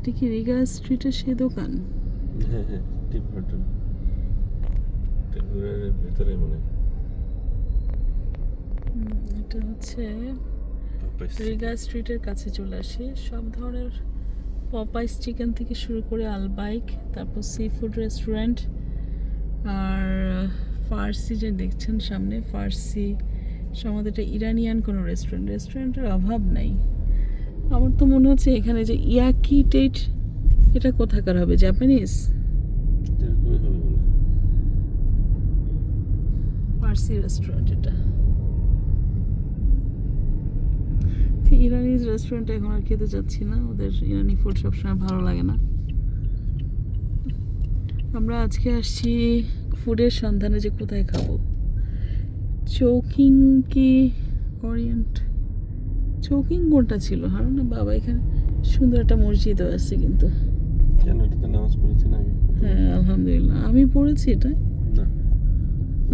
এটা কি রিগা স্ট্রিটের সেই দোকান? হ্যাঁ হ্যাঁ টিপ বাটন। ভেতরে মনে এটা হচ্ছে রিগা স্ট্রিটের কাছে চলে আসি। সব ধরনের পপাইস চিকেন থেকে শুরু করে আলবাইক তারপর সি ফুড রেস্টুরেন্ট আর ফার্সি যে দেখছেন সামনে ফার্সি সম্ভবত এটা ইরানিয়ান কোনো রেস্টুরেন্ট রেস্টুরেন্টের অভাব নাই। আমার তো মনে হচ্ছে এখানে যে ইয়াকি টেট এটা কোথাকার হবে? জাপানিজ। ফার্সি রেস্টুরেন্ট এটা। ইরানিজ রেস্টুরেন্টে এখন আর খেতে যাচ্ছি না। ওদের ইরানি ফুড সবসময় ভালো লাগে না। আমরা আজকে আসছি ফুডের সন্ধানে যে কোথায় খাব। চৌকিং কি ওরিয়েন্ট চৌকিং কোনটা ছিল। হারো না বাবা এখানে সুন্দর একটা মসজিদও আছে কিন্তু। কেন? এটাতে নামাজ পড়েছি না আগে। হ্যাঁ আলহামদুলিল্লাহ। আমি পড়েছি এটা। না।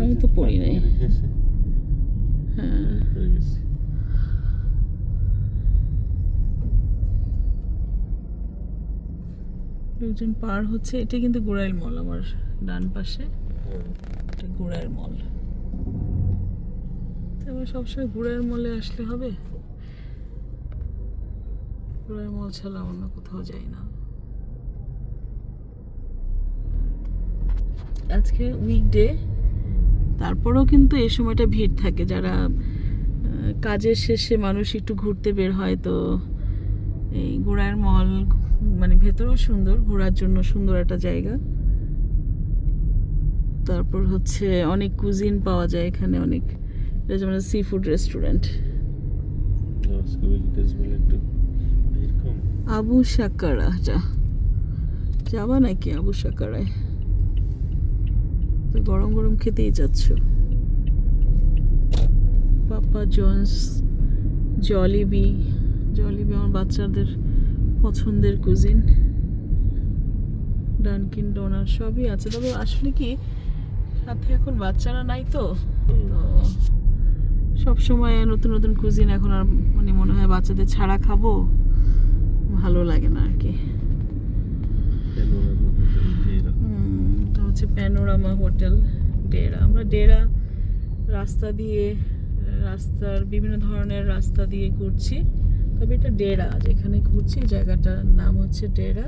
আমি তো পড়ি নাই। হ্যাঁ লোকজন পার হচ্ছে। এটা কিন্তু গোড়াইল মল আমার ডান পাশে। এটা গোড়াইল মল। তো আমরা সবসময় গোড়াইল মলে আসলে হবে? গোড়াইল মল ছাড়া অন্য কোথাও যাই না। আজকে উইকডে তারপরেও কিন্তু এই সময়টা ভিড় থাকে। যারা কাজের শেষে মানুষ একটু ঘুরতে বের হয়, তো এই ঘোড়ার মল মানে ভেতরেও সুন্দর, ঘোরার জন্য সুন্দর একটা জায়গা। তারপর হচ্ছে অনেক কুজিন পাওয়া যায় এখানে, অনেক যেমন সি ফুড রেস্টুরেন্ট আবু সাকারা, যা। যাবা নাকি আবু সাকারায়? তো গরম গরম খেতেই যাচ্ছ। পাপা জন্স, জলিবি জলিবি আমার বাচ্চাদের পছন্দের কুজিন। ডানকিন ডোনার সবই আছে। তবে আসলে কি, সাথে এখন বাচ্চারা নাই তো। তো সব সময় নতুন নতুন কুজিন এখন আর মানে মনে হয় বাচ্চাদের ছাড়া খাব। ভালো লাগে না আর কি হচ্ছে প্যানোরামা হোটেল ডেরা আমরা ডেরা রাস্তা দিয়ে রাস্তার বিভিন্ন ধরনের রাস্তা দিয়ে ঘুরছি। তবে এটা ডেরা যেখানে ঘুরছি জায়গাটার নাম হচ্ছে ডেরা